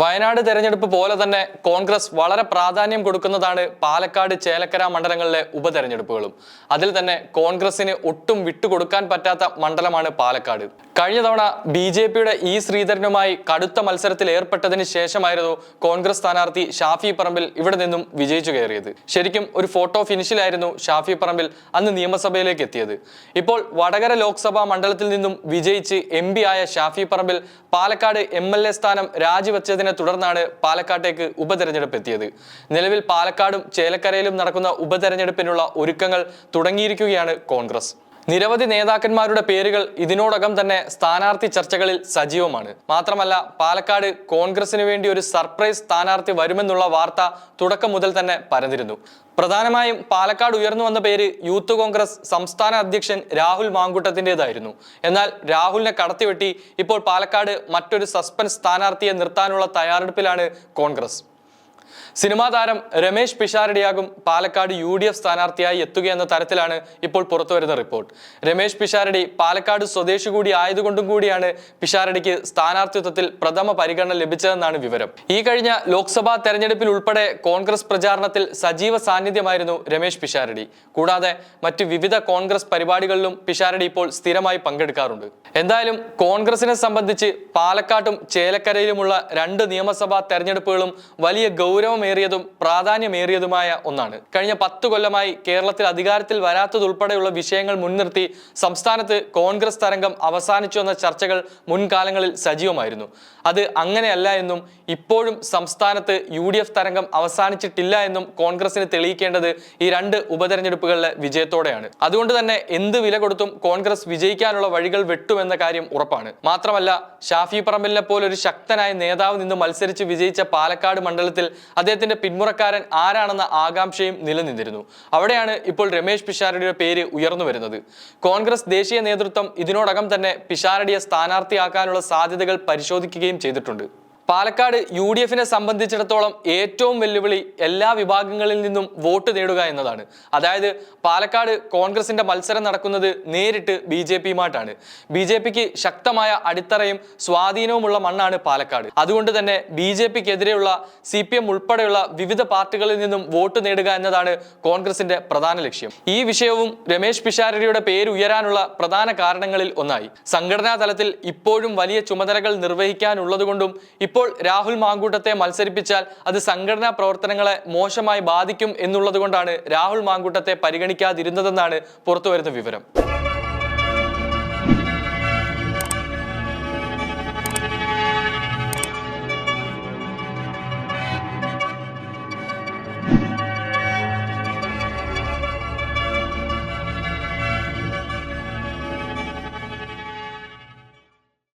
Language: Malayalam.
വയനാട് തെരഞ്ഞെടുപ്പ് പോലെ തന്നെ കോൺഗ്രസ് വളരെ പ്രാധാന്യം കൊടുക്കുന്നതാണ് പാലക്കാട് ചേലക്കര മണ്ഡലങ്ങളിലെ ഉപതെരഞ്ഞെടുപ്പുകളും. അതിൽ തന്നെ കോൺഗ്രസിന് ഒട്ടും വിട്ടുകൊടുക്കാൻ പറ്റാത്ത മണ്ഡലമാണ് പാലക്കാട്. കഴിഞ്ഞ തവണ ബി ജെ പിയുടെ ഇ ശ്രീധരനുമായി കടുത്ത മത്സരത്തിൽ ഏർപ്പെട്ടതിന് ശേഷമായിരുന്നു കോൺഗ്രസ് സ്ഥാനാർത്ഥി ഷാഫി പറമ്പിൽ ഇവിടെ നിന്നും വിജയിച്ചു കയറിയത്. ശരിക്കും ഒരു ഫോട്ടോ ഫിനിഷിലായിരുന്നു ഷാഫി പറമ്പിൽ അന്ന് നിയമസഭയിലേക്ക് എത്തിയത്. ഇപ്പോൾ വടകര ലോക്സഭാ മണ്ഡലത്തിൽ നിന്നും വിജയിച്ച് എം ആയ ഷാഫി പറമ്പിൽ പാലക്കാട് എം സ്ഥാനം രാജിവെച്ചതിനെ തുടർന്നാണ് പാലക്കാട്ടേക്ക് ഉപതെരഞ്ഞെടുപ്പ് എത്തിയത് നിലവിൽ പാലക്കാടും ചേലക്കരയിലും നടക്കുന്ന ഉപതെരഞ്ഞെടുപ്പിനുള്ള ഒരുക്കങ്ങൾ തുടങ്ങിയിരിക്കുകയാണ് കോൺഗ്രസ്. നിരവധി നേതാക്കന്മാരുടെ പേരുകൾ ഇതിനോടകം തന്നെ സ്ഥാനാർത്ഥി ചർച്ചകളിൽ സജീവമാണ്. മാത്രമല്ല പാലക്കാട് കോൺഗ്രസിന് വേണ്ടി ഒരു സർപ്രൈസ് സ്ഥാനാർത്ഥി വരുമെന്നുള്ള വാർത്ത തുടക്കം മുതൽ തന്നെ പരന്നിരുന്നു. പ്രധാനമായും പാലക്കാട് ഉയർന്നു വന്ന പേര് യൂത്ത് കോൺഗ്രസ് സംസ്ഥാന അധ്യക്ഷൻ രാഹുൽ മാങ്കുട്ടത്തിന്റെതായിരുന്നു. എന്നാൽ രാഹുലിനെ കടത്തിവെട്ടി ഇപ്പോൾ പാലക്കാട് മറ്റൊരു സസ്പെൻസ് സ്ഥാനാർത്ഥിയെ നിർത്താനുള്ള തയ്യാറെടുപ്പിലാണ് കോൺഗ്രസ്. സിനിമാ താരം രമേശ് പിഷാരടിയാകും പാലക്കാട് യു ഡി എഫ് സ്ഥാനാർത്ഥിയായി എത്തുകയെന്ന തരത്തിലാണ് ഇപ്പോൾ പുറത്തുവരുന്ന റിപ്പോർട്ട്. രമേശ് പിഷാരടി പാലക്കാട് സ്വദേശി കൂടി ആയതുകൊണ്ടും കൂടിയാണ് പിഷാരടിക്ക് സ്ഥാനാർത്ഥിത്വത്തിൽ പ്രഥമ പരിഗണന ലഭിച്ചതെന്നാണ് വിവരം. ഈ കഴിഞ്ഞ ലോക്സഭാ തെരഞ്ഞെടുപ്പിൽ ഉൾപ്പെടെ കോൺഗ്രസ് പ്രചാരണത്തിൽ സജീവ സാന്നിധ്യമായിരുന്നു രമേശ് പിഷാരടി. കൂടാതെ മറ്റ് വിവിധ കോൺഗ്രസ് പരിപാടികളിലും പിഷാരടി ഇപ്പോൾ സ്ഥിരമായി പങ്കെടുക്കാറുണ്ട്. എന്തായാലും കോൺഗ്രസിനെ സംബന്ധിച്ച് പാലക്കാട്ടും ചേലക്കരയിലുമുള്ള രണ്ട് നിയമസഭാ തെരഞ്ഞെടുപ്പുകളും വലിയ ഗൗരവമേറിയതും പ്രാധാന്യമേറിയതുമായ ഒന്നാണ്. കഴിഞ്ഞ പത്ത് കൊല്ലമായി കേരളത്തിൽ അധികാരത്തിൽ വരാത്തതുൾപ്പെടെയുള്ള വിഷയങ്ങൾ മുൻനിർത്തി സംസ്ഥാനത്ത് കോൺഗ്രസ് തരംഗം അവസാനിച്ചു എന്ന ചർച്ചകൾ മുൻകാലങ്ങളിൽ സജീവമായിരുന്നു. അത് അങ്ങനെയല്ല എന്നും ഇപ്പോഴും സംസ്ഥാനത്ത് യു തരംഗം അവസാനിച്ചിട്ടില്ല എന്നും കോൺഗ്രസിന് തെളിയിക്കേണ്ടത് ഈ രണ്ട് ഉപതെരഞ്ഞെടുപ്പുകളിലെ വിജയത്തോടെയാണ്. അതുകൊണ്ട് തന്നെ എന്ത് വില കൊടുത്തും കോൺഗ്രസ് വിജയിക്കാനുള്ള വഴികൾ വെട്ടുമെന്ന കാര്യം ഉറപ്പാണ്. മാത്രമല്ല ഷാഫി പറമ്പലിനെ പോലെ ഒരു ശക്തനായ നേതാവ് നിന്ന് മത്സരിച്ച് വിജയിച്ച പാലക്കാട് മണ്ഡലത്തിൽ അദ്ദേഹത്തിന്റെ പിന്മുറക്കാരൻ ആരാണെന്ന ആകാംക്ഷയും നിലനിന്നിരുന്നു. അവിടെയാണ് ഇപ്പോൾ രമേശ് പിഷാരടിയുടെ പേര് ഉയർന്നു വരുന്നത്. കോൺഗ്രസ് ദേശീയ നേതൃത്വം ഇതിനോടകം തന്നെ പിഷാരടിയെ സ്ഥാനാർത്ഥിയാക്കാനുള്ള സാധ്യതകൾ പരിശോധിക്കുകയും ചെയ്തിട്ടുണ്ട്. പാലക്കാട് യു ഡി എഫിനെ സംബന്ധിച്ചിടത്തോളം ഏറ്റവും വെല്ലുവിളി എല്ലാ വിഭാഗങ്ങളിൽ നിന്നും വോട്ട് നേടുക എന്നതാണ്. അതായത് പാലക്കാട് കോൺഗ്രസിന്റെ മത്സരം നടക്കുന്നത് നേരിട്ട് ബി ജെ പിയുമായിട്ടാണ്. ബി ജെ പിക്ക് ശക്തമായ അടിത്തറയും സ്വാധീനവുമുള്ള മണ്ണാണ് പാലക്കാട്. അതുകൊണ്ട് തന്നെ ബി ജെ പിക്കെതിരെയുള്ള സി പി എം ഉൾപ്പെടെയുള്ള വിവിധ പാർട്ടികളിൽ നിന്നും വോട്ട് നേടുക എന്നതാണ് കോൺഗ്രസിന്റെ പ്രധാന ലക്ഷ്യം. ഈ വിഷയവും രമേശ് പിഷാരടിയുടെ പേര് ഉയരാനുള്ള പ്രധാന കാരണങ്ങളിൽ ഒന്നായി. സംഘടനാ തലത്തിൽ ഇപ്പോഴും വലിയ ചുമതലകൾ നിർവഹിക്കാനുള്ളതുകൊണ്ടും ഇപ്പോൾ രാഹുൽ മാങ്കൂട്ടത്തെ മത്സരിപ്പിച്ചാൽ അത് സംഘടനാ പ്രവർത്തനങ്ങളെ മോശമായി ബാധിക്കും എന്നുള്ളത് കൊണ്ടാണ് രാഹുൽ മാങ്കൂട്ടത്തെ പരിഗണിക്കാതിരുന്നതെന്നാണ് പുറത്തുവരുന്ന വിവരം.